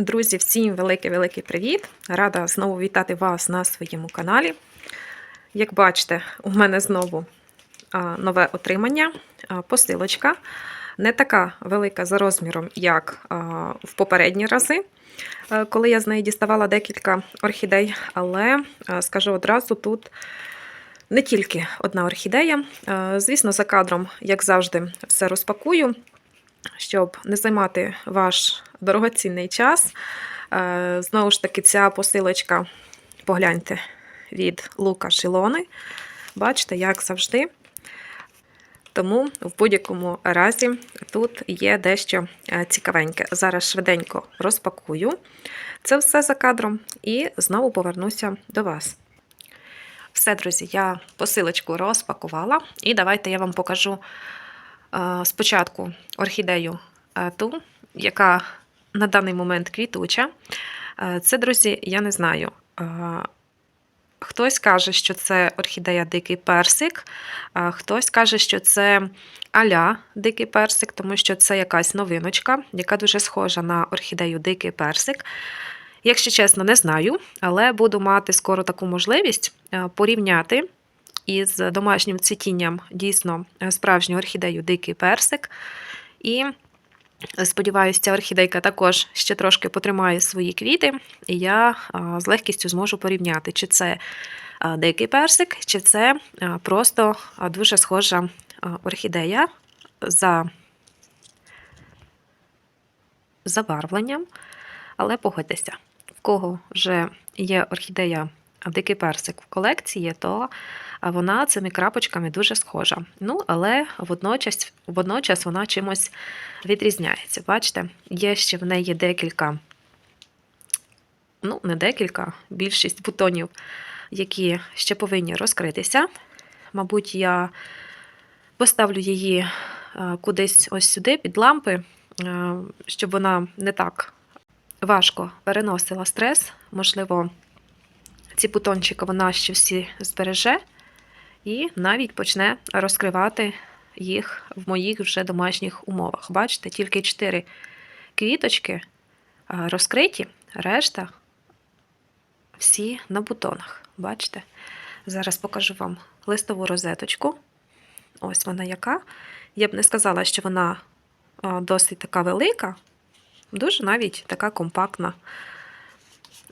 Друзі, всім великий-великий привіт! Рада знову вітати вас на своєму каналі. Як бачите, у мене знову нове отримання, посилочка. Не така велика за розміром, як в попередні рази, коли я з неї діставала декілька орхідей, але скажу одразу, тут не тільки одна орхідея. Звісно, за кадром, як завжди, все розпакую щоб не займати ваш дорогоцінний час. Е, Знову ж таки, ця посилочка, погляньте, від Лука Шилони. Бачите, як завжди. Тому в будь-якому разі тут є дещо е, цікавеньке. Зараз швиденько розпакую це все за кадром і знову повернуся до вас. Все, друзі, я посилочку розпакувала, і давайте я вам покажу спочатку орхідею е, ту, яка на даний момент квітуча. Е, Це, друзі, я не знаю. е, Хтось каже, що це орхідея дикий персик, хтось каже, що це аля дикий персик, тому що це якась новиночка, яка дуже схожа на орхідею дикий персик. Якщо чесно, не знаю, але буду мати скоро таку можливість порівняти із домашнім цвітінням дійсно е, справжню орхідею дикий персик. І сподіваюся, ця орхідейка також ще трошки потримає свої квіти, і я з легкістю зможу порівняти, чи це дикий персик, чи це просто дуже схожа орхідея за забарвленням. Але погодьтеся, в кого вже є орхідея дикий персик в колекції, то вона цими крапочками дуже схожа. Ну, але водночас, водночас вона чимось відрізняється. Бачите, є ще в неї декілька, ну, не декілька, більшість бутонів, які ще повинні розкритися. Мабуть, я поставлю її е, кудись ось сюди, під лампи, е, щоб вона не так важко переносила стрес. Можливо, ці бутончики вона ще всі збереже і навіть почне розкривати їх в моїх вже домашніх умовах. Бачите, тільки 4 квіточки розкриті, решта всі на бутонах. Бачите? Зараз покажу вам листову розеточку. Ось вона яка. Я б не сказала, що вона досить така велика, дуже навіть така компактна.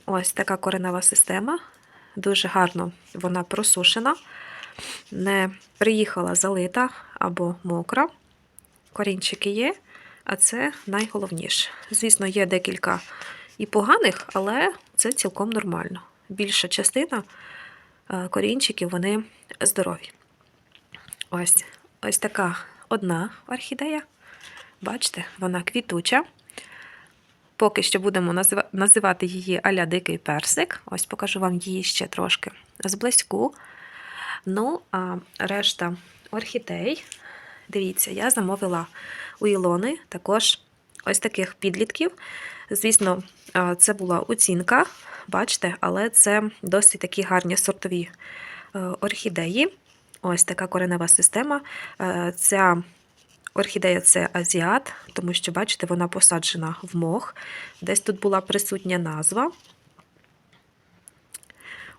Ось така коренева система. Дуже гарно вона просушена не приїхала залита або мокра. Корінчики є, а це найголовніше. Звісно, є декілька і поганих, але це цілком нормально. Більша частина е, корінчиків вони здорові. Ось ось така одна орхідея. Бачите, вона квітуча. Поки що будемо називати її аля дикий персик. Ось покажу вам її ще трошки зблизьку. Ну, а решта орхідей, дивіться, я замовила у Ілони також ось таких підлітків. Звісно, це була оцінка, бачите, але це досить такі гарні сортові е, орхідеї. Ось така коренева система. Е, ця орхідея це азіат, тому що, бачите, вона посаджена в мох. Десь тут була присутня назва.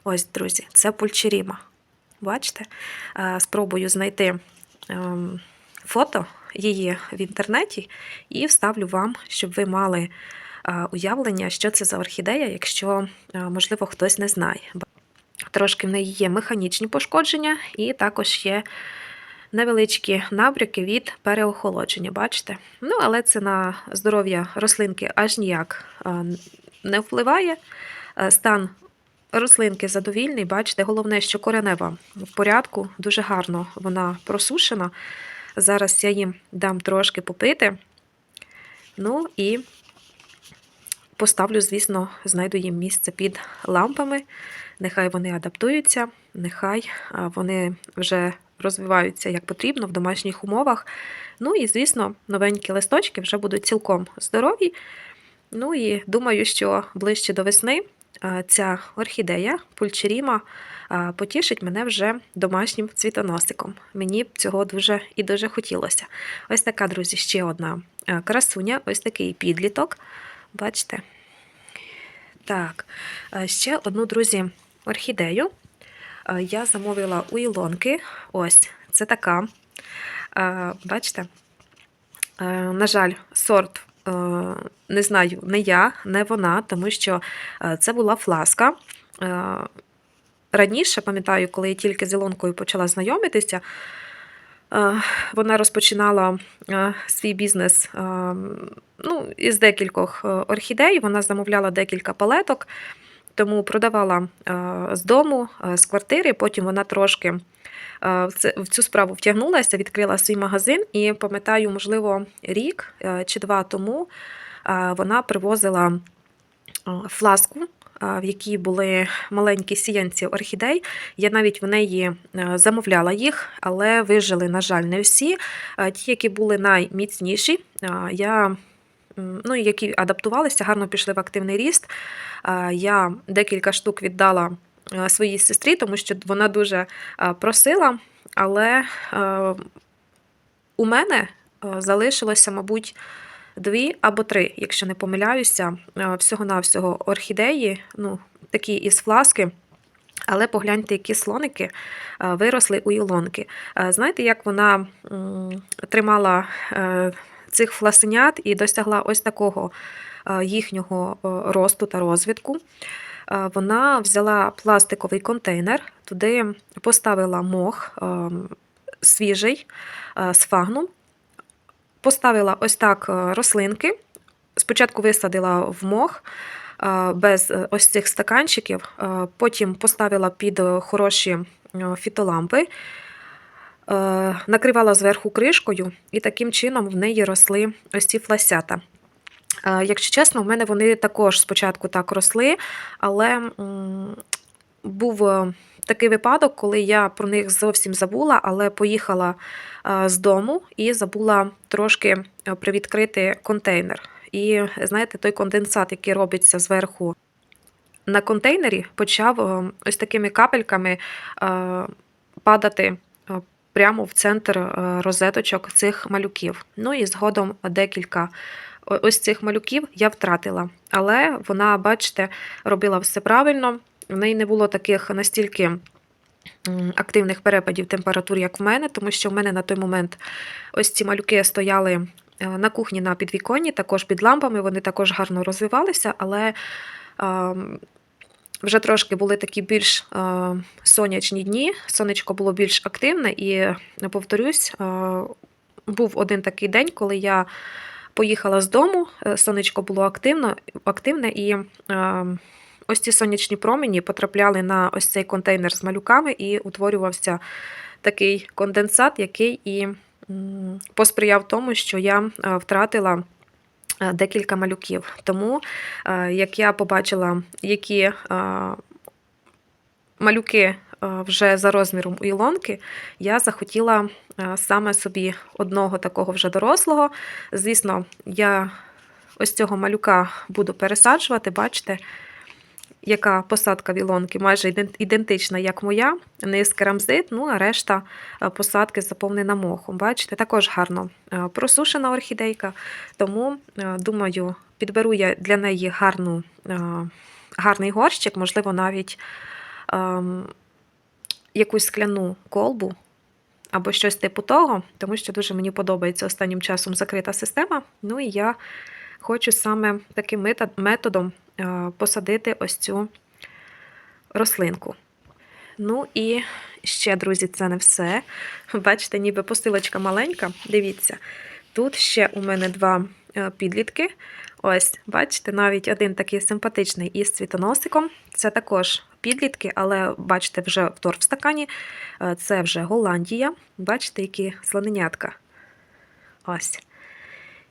Ось, друзі, це пульчеріма. Бачите? Спробую знайти ем, фото її в інтернеті і вставлю вам, щоб ви мали уявлення, що це за орхідея, якщо, можливо, хтось не знає. Трошки в неї є механічні пошкодження, і також є невеличкі набряки від переохолодження. Бачите? Ну, але це на здоров'я рослинки аж ніяк не впливає. Стан Рослинки задовільний, бачите, головне, що коренева в порядку, дуже гарно вона просушена. Зараз я їм дам трошки попити. Ну і поставлю, звісно, знайду їм місце під лампами. Нехай вони адаптуються, нехай вони вже розвиваються як потрібно в домашніх умовах. Ну і, звісно, новенькі листочки вже будуть цілком здорові. Ну і думаю, що ближче до весни ця орхідея пульчеріма потішить мене вже домашнім цвітоносиком. Мені б цього дуже і дуже хотілося. Ось така, друзі, ще одна красуня, ось такий підліток. Бачите, Так, ще одну, друзі, орхідею я замовила у Ілонки. Ось, це така. Бачите? На жаль, сорт не знаю, не я, не вона, тому що це була фласка. Раніше, пам'ятаю, коли я тільки з Ілонкою почала знайомитися, вона розпочинала свій бізнес ну, із декількох орхідей. Вона замовляла декілька палеток, тому продавала е, з дому, е, з квартири. Потім вона трошки е, в цю справу втягнулася, відкрила свій магазин. І пам'ятаю, можливо, рік чи два тому вона привозила фласку. В якій були маленькі сіянці орхідей. Я навіть в неї замовляла їх, але вижили, на жаль, не всі. Ті, які були найміцніші, я, ну, які адаптувалися, гарно пішли в активний ріст. Я декілька штук віддала е, своїй сестрі, тому що вона дуже е, просила, але е, у мене залишилося, мабуть, дві або три, якщо не помиляюся, всього-навсього орхідеї, ну, такі із фласки. Але погляньте, які слоники виросли у Ілонки. Знаєте, як вона тримала цих фласенят і досягла ось такого е, їхнього е, росту та розвитку? Е, Вона взяла пластиковий контейнер, туди поставила мох свіжий з фагном, поставила ось так рослинки. Спочатку висадила в мох без ось цих стаканчиків, потім поставила під хороші фітолампи, накривала зверху кришкою, і таким чином в неї росли ось ці фласята. Е, Якщо чесно, в мене вони також спочатку так росли, але був е, такий випадок, коли я про них зовсім забула, але поїхала е, з дому і забула трошки е, привідкрити контейнер. І знаєте, той конденсат, який робиться зверху на контейнері, почав е, ось такими капельками е, падати е, прямо в центр е, розеточок цих малюків. Ну і згодом декілька ось цих малюків я втратила. Але вона, бачите, робила все правильно. В неї не було таких настільки активних перепадів температур, як в мене, тому що в мене на той момент ось ці малюки стояли е, на кухні на підвіконні, також під лампами, вони також гарно розвивалися, але вже трошки були такі більш е, сонячні дні, сонечко було більш активне, і е, повторюсь, е, був один такий день, коли я поїхала з дому, сонечко було активно, активне, і ось ці сонячні промені потрапляли на ось цей контейнер з малюками, і утворювався такий конденсат, який і посприяв тому, що я втратила декілька малюків. Тому, е, як я побачила, які е, малюки е, вже за розміром у Ілонки, я захотіла е, саме собі одного такого вже дорослого. Звісно, я ось цього малюка буду пересаджувати, бачите. Яка посадка вілонки майже ідентична, як моя, низ керамзит, ну а решта е, посадки заповнена мохом. Бачите, також гарно е, просушена орхідейка, тому е, думаю, підберу я для неї гарну, гарний горщик, можливо, навіть ем, якусь скляну колбу або щось типу того, тому що дуже мені подобається останнім часом закрита система. Ну і я хочу саме таким методом е, посадити ось цю рослинку. Ну і ще, друзі, це не все. Бачите, ніби посилочка маленька. Дивіться, тут ще у мене два е, підлітки. Ось, бачите, навіть один такий симпатичний із цвітоносиком. Це також підлітки, але бачите, вже втор в стакані. Е, Це вже Голландія. Бачите, які слоненятка. Ось,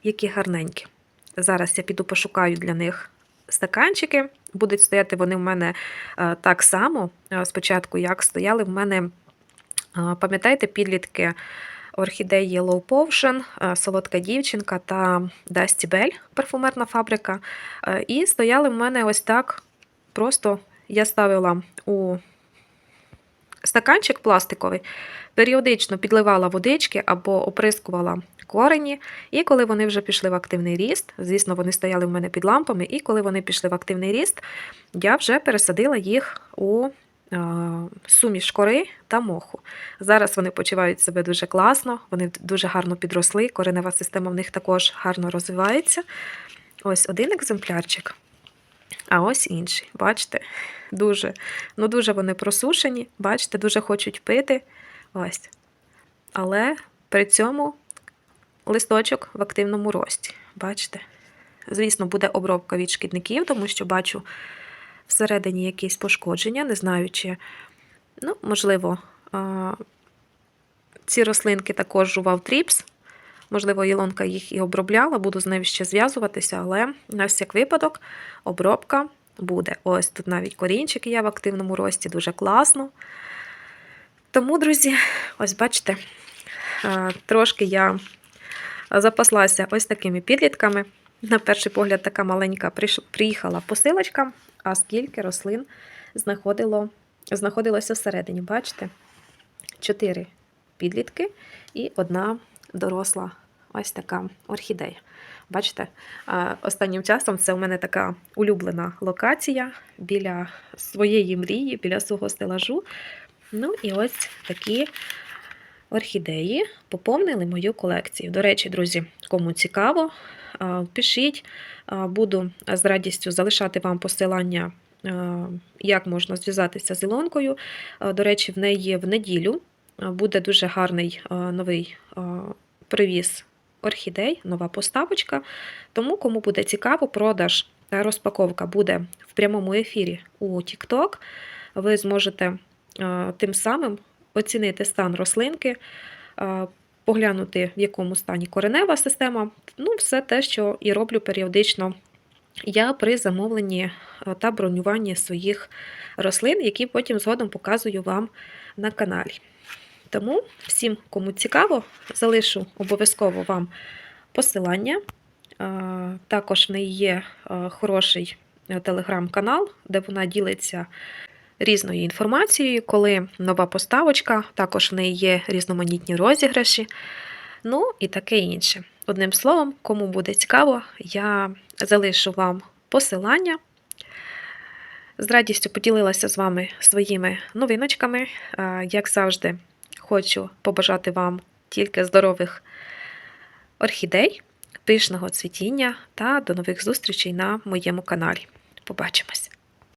які гарненькі. Зараз я піду пошукаю для них стаканчики. Будуть стояти вони в мене е, так само е, спочатку, як стояли в мене, е, пам'ятаєте, підлітки орхідеї Low Potion, солодка дівчинка та Dusty Bell, парфумерна фабрика. І стояли в мене ось так. Просто я ставила у стаканчик пластиковий, періодично підливала водички або оприскувала корені. І коли вони вже пішли в активний ріст, звісно, вони стояли в мене під лампами, і коли вони пішли в активний ріст, я вже пересадила їх у е, суміш кори та моху. Зараз вони почувають себе дуже класно, вони дуже гарно підросли, коренева система в них також гарно розвивається. Ось один екземплярчик, а ось інший. Бачите? Дуже, ну дуже вони просушені, бачите, дуже хочуть пити. Ось. Але при цьому листочок в активному рості. Бачите? Звісно, буде обробка від шкідників, тому що бачу всередині якісь пошкодження, не знаю, чи, ну, можливо, ці рослинки також жував тріпс. Можливо, Ілонка їх і обробляла, буду з нею ще зв'язуватися, але на всяк випадок обробка буде. Ось тут навіть корінчики є в активному рості, дуже класно. Тому, друзі, ось бачите, трошки я запаслася ось такими підлітками. На перший погляд, така маленька приїхала посилочка, а скільки рослин знаходило, знаходилося всередині. Бачите? Чотири підлітки і одна доросла ось така орхідея. Бачите, останнім часом це у мене така улюблена локація біля своєї мрії, біля свого стелажу. Ну і ось такі орхідеї поповнили мою колекцію. До речі, друзі, кому цікаво, пишіть, буду з радістю залишати вам посилання, як можна зв'язатися з Ілонкою. До речі, в неї в неділю буде дуже гарний новий привіз орхідей, нова поставочка. Тому, кому буде цікаво, продаж та розпаковка буде в прямому ефірі у TikTok. Ви зможете тим самим оцінити стан рослинки, поглянути, в якому стані коренева система. Ну, все те, що і роблю періодично я при замовленні та бронюванні своїх рослин, які потім згодом показую вам на каналі. Тому всім, кому цікаво, залишу обов'язково вам посилання. Також в неї є хороший е, телеграм-канал, де вона ділиться різною інформацією, коли нова поставочка, також в неї є різноманітні розіграші. Ну і таке інше. Одним словом, кому буде цікаво, я залишу вам посилання. З радістю поділилася з вами своїми новиночками. Як завжди, хочу побажати вам тільки здорових орхідей, пишного цвітіння та до нових зустрічей на моєму каналі. Побачимось!